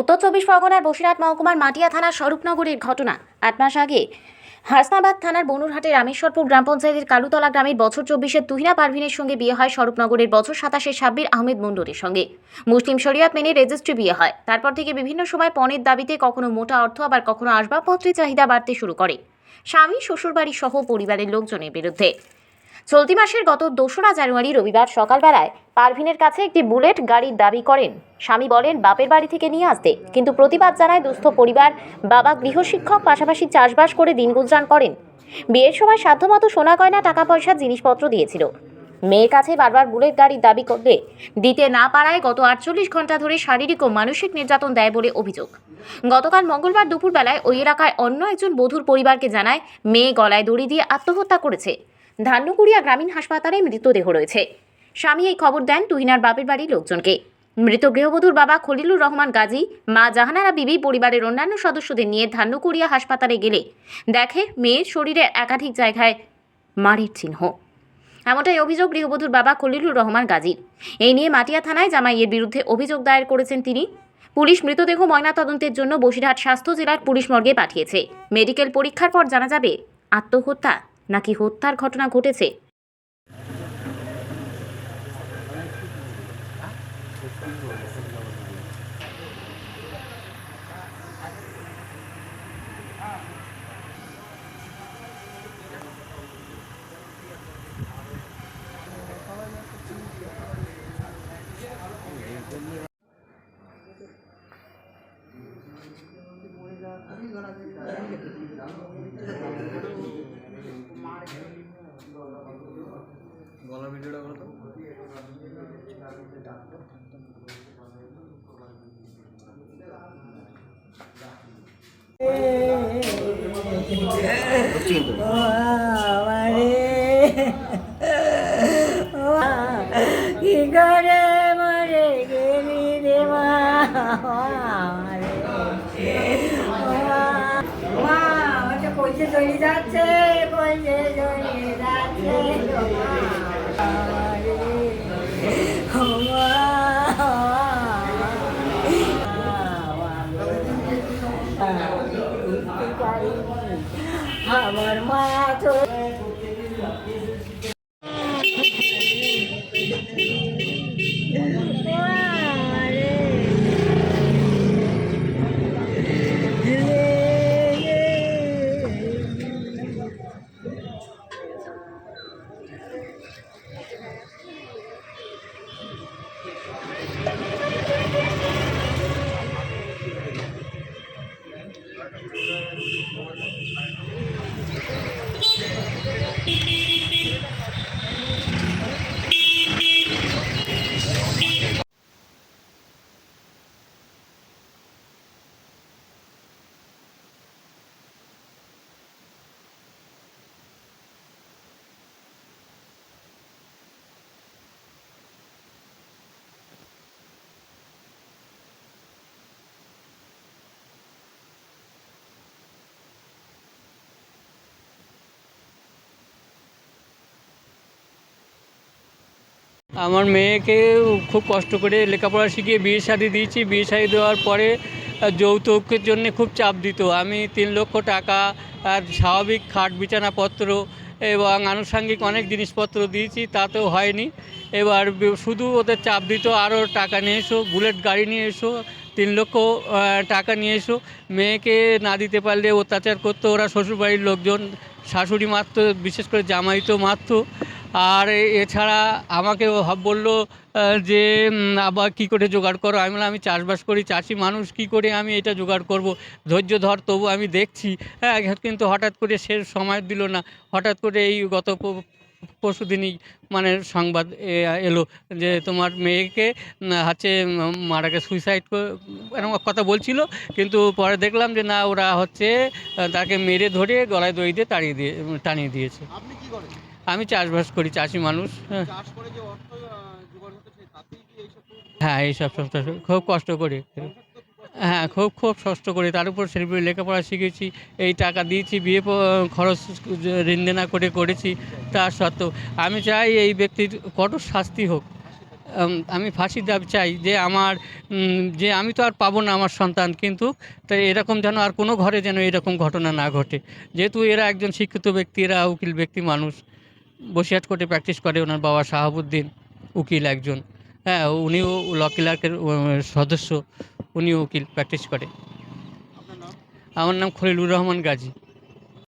উত্তর চব্বিশ পরগনার বসিরহাট মহকুমার মাটিয়া থানার স্বরূপনগরের ঘটনা। আট মাস আগে হাসনাবাদ থানার বনুরহাটে রামেশ্বরপুর গ্রাম পঞ্চায়েতের কালুতলা গ্রামের বছর চব্বিশের তুহিনা পারভিনের সঙ্গে বিয়ে হয় স্বরূপনগরের বছর সাতাশের সাব্বির আহমেদ মন্ডলের সঙ্গে। মুসলিম শরিয়াত মেনে রেজিস্ট্রি বিয়ে হয়। তারপর থেকে বিভিন্ন সময় পণের দাবিতে কখনো মোটা অর্থ, আবার কখনো আসবাবপত্রের চাহিদা বাড়তে শুরু করে। স্বামী শ্বশুরবাড়ি সহ পরিবারের লোকজনের বিরুদ্ধে। চলতি মাসের গত দোসরা জানুয়ারি রবিবার সকালবেলায় পারভিনের কাছে একটি বুলেট গাড়ির দাবি করেন। স্বামী বলেন, বাপের বাড়ি থেকে নিয়ে আসতে। কিন্তু প্রতিবাদ জানায় দুস্থ পরিবার। বাবা গৃহশিক্ষক পাশাপাশি চাষবাস করে দিন গুজরান করেন। বিয়ের সময় সাধ্যমতো সোনা গয়না টাকা পয়সা জিনিসপত্র দিয়েছিল। মেয়ের কাছে বারবার বুলেট গাড়ির দাবি করলে দিতে না পারায় গত আটচল্লিশ ঘণ্টা ধরে শারীরিক ও মানসিক নির্যাতন দেয় বলে অভিযোগ। গতকাল মঙ্গলবার দুপুরবেলায় ওই এলাকায় অন্য একজন বধুর পরিবারকে জানায়, মেয়ে গলায় দড়ি দিয়ে আত্মহত্যা করেছে। ধান্যকুড়িয়া গ্রামীণ হাসপাতালে মৃতদেহ রয়েছে। স্বামী এই খবর দেন তুহিনার বাপের বাড়ির লোকজনকে। মৃত গৃহবধূর বাবা খলিলুর রহমান গাজী, মা জাহানারা বিবি, পরিবারের অন্যান্য সদস্যদের নিয়ে ধান্যকুড়িয়া হাসপাতালে গেলে দেখে মেয়ের শরীরের একাধিক জায়গায় মারির চিহ্ন। এমনটাই অভিযোগ গৃহবধূর বাবা খলিলুর রহমান গাজীর এই নিয়ে মাটিয়া থানায় জামাইয়ের বিরুদ্ধে অভিযোগ দায়ের করেছেন তিনি। পুলিশ মৃতদেহ ময়নাতদন্তের জন্য বসিরহাট স্বাস্থ্য জেলার পুলিশ মর্গে পাঠিয়েছে। মেডিকেল পরীক্ষার পর জানা যাবে আত্মহত্যা। নাকি হত্যার ঘটনা ঘটেছে? কি করে মরে গেলি রে মা পয়সা চলে যাচ্ছে পয়সা চলে যাচ্ছে আমারে ও মা উঠতে পারিনি আমার মা তো আমার মেয়েকে খুব কষ্ট করে লেখাপড়া শিখিয়ে বিয়ে শাদি দিয়েছি। বিয়ে শাদি দেওয়ার পরে যৌতুকের জন্য খুব চাপ দিত। আমি তিন লক্ষ টাকা, আর স্বাভাবিক খাট বিছানাপত্র এবং আনুষঙ্গিক অনেক জিনিসপত্র দিয়েছি, তাতেও হয়নি। এবার শুধু ওদের চাপ দিত, আরও টাকা নিয়ে এসো, বুলেট গাড়ি নিয়ে এসো, তিন লক্ষ টাকা নিয়ে এসো। মেয়েকে না দিতে পারলে অত্যাচার করতো ওরা শ্বশুরবাড়ির লোকজন, শাশুড়ি মারতো বিশেষ করে জামাই তো মারতো আর এছাড়া আমাকে বলল যে আবার কী করে জোগাড় করো? আমি বললাম, আমি চাষবাস করি, চাষি মানুষ, কী করে আমি এটা জোগাড় করব? ধৈর্য ধর, তবু আমি দেখছি। হ্যাঁ কিন্তু হঠাৎ করে সে সময় দিল না। হঠাৎ করে এই গত পরশু দিনই মানে সংবাদ এলো যে, তোমার মেয়েকে হচ্ছে মারাকে সুইসাইড এরকম কথা বলছিল। কিন্তু পরে দেখলাম যে, না, ওরা হচ্ছে তাকে মেরে ধরে গলায় দড়ি দিয়ে তাড়িয়ে দিয়ে টানিয়ে দিয়েছে। আপনি কি করেন? আমি চাষবাস করি চাষি মানুষ হ্যাঁ? হ্যাঁ এইসব সব সব- খুব কষ্ট করি। হ্যাঁ খুব খুব কষ্ট করি। তার উপর ছেলেপুলে লেখাপড়া শিখেছি এই টাকা দিয়েছি বিয়ে খরচ ঋণ দেনা করে করেছি তা সত্ত্বেও আমি চাই এই ব্যক্তির কঠোর শাস্তি হোক। আমি ফাঁসি দাবি চাই যে আমার যে আমি তো আর পাবো না আমার সন্তান কিন্তু তাই এরকম যেন আর কোনো ঘরে যেন এরকম ঘটনা না ঘটে। যেহেতু এরা একজন শিক্ষিত ব্যক্তি এরা উকিল ব্যক্তি মানুষ। বসিরহাট কোর্টে প্র্যাকটিস করে ওনার বাবা শাহাবুদ্দিন উকিল একজন। হ্যাঁ উনিও ল ক্লার্কের সদস্য উনিও উকিল প্র্যাকটিস করে। আমার নাম খলিলুর রহমান গাজী।